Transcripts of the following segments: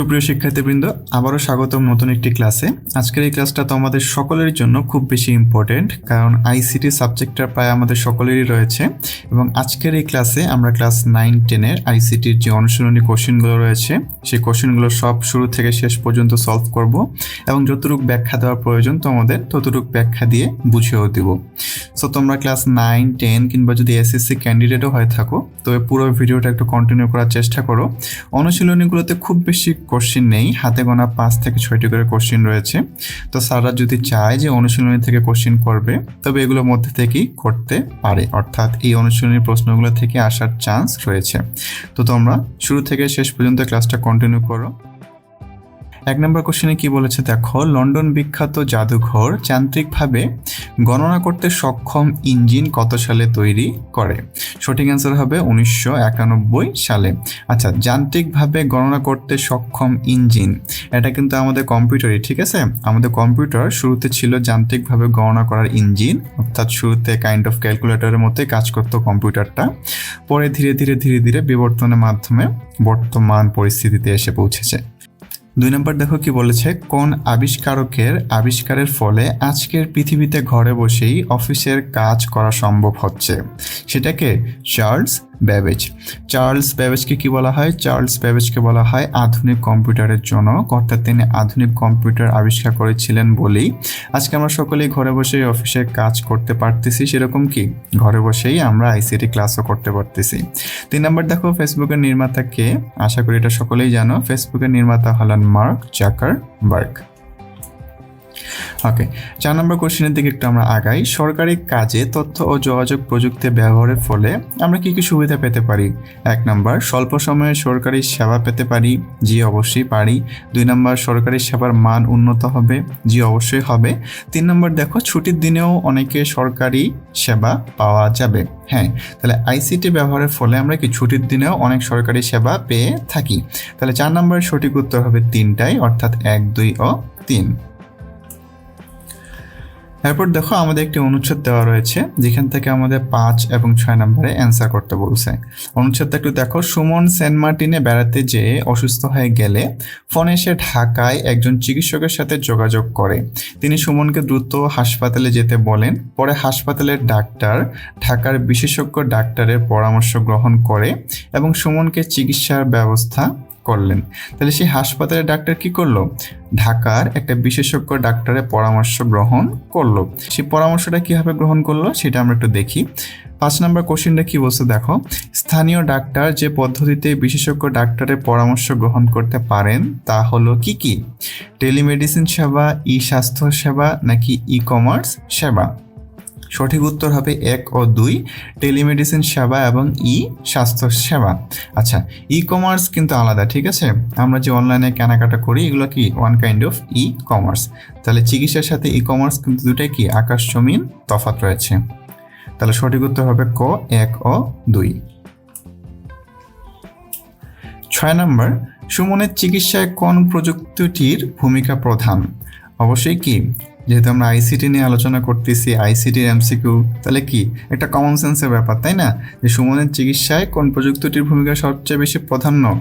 সুপ্রিয় শিক্ষার্থীবৃন্দ, আবারও স্বাগতম নতুন একটি ক্লাসে। আজকের এই ক্লাসটা তো আমাদের সকলের জন্য খুব বেশি ইম্পর্টেন্ট কারণ আইসিটি সাবজেক্টটা প্রায় আমাদের সকলেরই রয়েছে। এবং আজকের এই ক্লাসে আমরা ক্লাস নাইন টেনের আইসিটির যে অনুশীলনী কোশ্চেনগুলো রয়েছে, সেই কোশ্চেনগুলো সব শুরু থেকে শেষ পর্যন্ত সলভ করব। এবং যতটুকু ব্যাখ্যা দেওয়ার প্রয়োজন তোমাদের, ততটুকু ব্যাখ্যা দিয়ে বুঝিয়েও দিব। সো তোমরা ক্লাস নাইন টেন কিংবা যদি এসএসসি ক্যান্ডিডেটও হয়ে থাকো, তবে পুরো ভিডিওটা একটু কন্টিনিউ করার চেষ্টা করো। অনুশীলনীগুলোতে খুব বেশি কোশ্চিন নেই। হাতে গোনা পাঁচ থেকে ছয়টি করে কোশ্চিন রয়েছে। তো স্যাররা যদি চায় যে অনুশীলনী থেকে কোশ্চিন করবে, তবে এগুলোর মধ্যে থেকেই করতে পারে। অর্থাৎ এই অনুশীলনীর প্রশ্নগুলো থেকে আসার চান্স রয়েছে। তো তোমরা শুরু থেকে শেষ পর্যন্ত ক্লাসটা কন্টিনিউ করো। এক নম্বর কোশ্চেনে কি বলেছে? দেখো, লন্ডন বিখ্যাত জাদুঘর যান্ত্রিকভাবে গণনা করতে সক্ষম ইঞ্জিন কত সালে তৈরি করে? সঠিক অ্যান্সার হবে উনিশশো একানব্বই সালে। আচ্ছা যান্ত্রিকভাবে গণনা করতে সক্ষম ইঞ্জিন, এটা কিন্তু আমাদের কম্পিউটারই ঠিক আছে? আমাদের কম্পিউটার শুরুতে ছিল যান্ত্রিকভাবে গণনা করার ইঞ্জিন, অর্থাৎ শুরুতে কাইন্ড অফ ক্যালকুলেটরের মতোই কাজ করতো কম্পিউটারটা পরে ধীরে ধীরে ধীরে ধীরে বিবর্তনের মাধ্যমে বর্তমান পরিস্থিতিতে এসে পৌঁছেছে। দুই নম্বর দেখো কি বলেছে, কোন আবিষ্কারকের আবিষ্কারের ফলে আজকের পৃথিবীতে ঘরে বসেই অফিসের কাজ করা সম্ভব হচ্ছে? সেটাকে চার্লস ব্যাবেজ চার্লস ব্যাবেজকে কি বলা হয়? চার্লস ব্যাবেজকে বলা হয় আধুনিক কম্পিউটারের জনক অর্থাৎ তিনি আধুনিক কম্পিউটার আবিষ্কার করেছিলেন বলেই। আজকে আমরা সকলেই ঘরে বসেই অফিসে কাজ করতে পারতেছি। সেরকম কি? ঘরে বসেই আমরা আইসিটি ক্লাসও করতে পারতেছি। তিন নম্বর দেখো ফেসবুকের নির্মাতাকে আশা করি এটা সকলেই জানো। ফেসবুকের নির্মাতা হলেন মার্ক জাকার বার্গ ওকে চার নম্বর কোশ্চেনের দিকে একটু আমরা আগাই। সরকারি কাজে তথ্য ও যোগাযোগ প্রযুক্তি ব্যবহারের ফলে আমরা কি কি সুবিধা পেতে পারি? এক নম্বর স্বল্প সময়ে সরকারি সেবা পেতে পারি? জি, অবশ্যই পারি। দুই নম্বর সরকারি সেবার মান উন্নত হবে? জি, অবশ্যই হবে। তিন নম্বর দেখো, ছুটির দিনেও অনেকে সরকারি সেবা পাওয়া যাবে। হ্যাঁ তাহলে আইসিটি ব্যবহারের ফলে আমরা কি ছুটির দিনেও অনেক সরকারি সেবা পেয়ে থাকি? তাহলে চার নম্বরের সঠিক উত্তর হবে তিনটাই, অর্থাৎ এক, দুই ও তিন। এরপর দেখো আমাদের একটি অনুচ্ছেদ দেওয়া রয়েছে, যেখান থেকে আমাদের পাঁচ এবং ছয় নম্বরে অ্যান্সার করতে বলছে। অনুচ্ছেদটা একটু দেখো, সুমন সেন্ট মার্টিনে বেড়াতে যেয়ে অসুস্থ হয়ে গেলে ফোনে এসে ঢাকায় একজন চিকিৎসকের সাথে যোগাযোগ করে। তিনি সুমনকে দ্রুত হাসপাতালে যেতে বলেন, পরে হাসপাতালের ডাক্তার ঢাকার বিশেষজ্ঞ ডাক্তারের পরামর্শ গ্রহণ করে এবং সুমনকে চিকিৎসার ব্যবস্থা করলেন। তাহলে সেই হাসপাতালের ডাক্তার কি করল? ঢাকার একটা বিশেষজ্ঞ ডাক্তারের পরামর্শ গ্রহণ করল। সেই পরামর্শটা কীভাবে গ্রহণ করল সেটা আমরা একটু দেখি। পাঁচ নম্বর কোশ্চেনটা কি বলছে দেখো, স্থানীয় ডাক্তার যে পদ্ধতিতে বিশেষজ্ঞ ডাক্তারের পরামর্শ গ্রহণ করতে পারেন তা হলো কি কি? টেলিমেডিসিন সেবা, ই স্বাস্থ্য সেবা নাকি ই কমার্স সেবা? সঠিক উত্তর হবে এক ও দুই। টেলিমেডিসিন সেবা এবং ই স্বাস্থ্য সেবা। আচ্ছা ই কমার্স কিন্তু আলাদা, ঠিক আছে? আমরা যে অনলাইনে কেনাকাটা করি, এগুলো কি one kind of e commerce তাহলে চিকিৎসার সাথে ই কমার্স কিন্তু দুটাই কি? আকাশ, জমিন তফাত রয়েছে। তাহলে সঠিক উত্তর হবে ক, এক ও দুই। ছয় নম্বর, সুমনের চিকিৎসায় কোন প্রযুক্তিটির ভূমিকা প্রধান? অবশ্যই কি? যেহেতু আমরা আইসিটি নিয়ে আলোচনা করতেছি আইসিটির এমসিকিউ তাহলে কি? একটা কমন সেন্সের ব্যাপার, তাই না? যে সুমনের চিকিৎসায় কোন প্রযুক্তিটির ভূমিকা সবচেয়ে বেশি প্রাধান্য?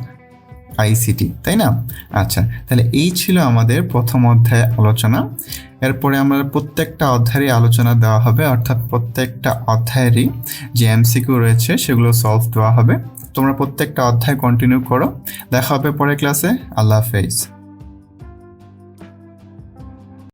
আইসিটি তাই না? আচ্ছা তাহলে এই ছিল আমাদের প্রথম অধ্যায় আলোচনা। এরপরে আমরা প্রত্যেকটা অধ্যায়েরই আলোচনা দেওয়া হবে, অর্থাৎ প্রত্যেকটা অধ্যায়েরই যে এমসিকিউ রয়েছে, সেগুলো সলভ দেওয়া হবে। তোমরা প্রত্যেকটা অধ্যায় কন্টিনিউ করো। দেখা হবে পরের ক্লাসে আল্লাহ হাফেজ।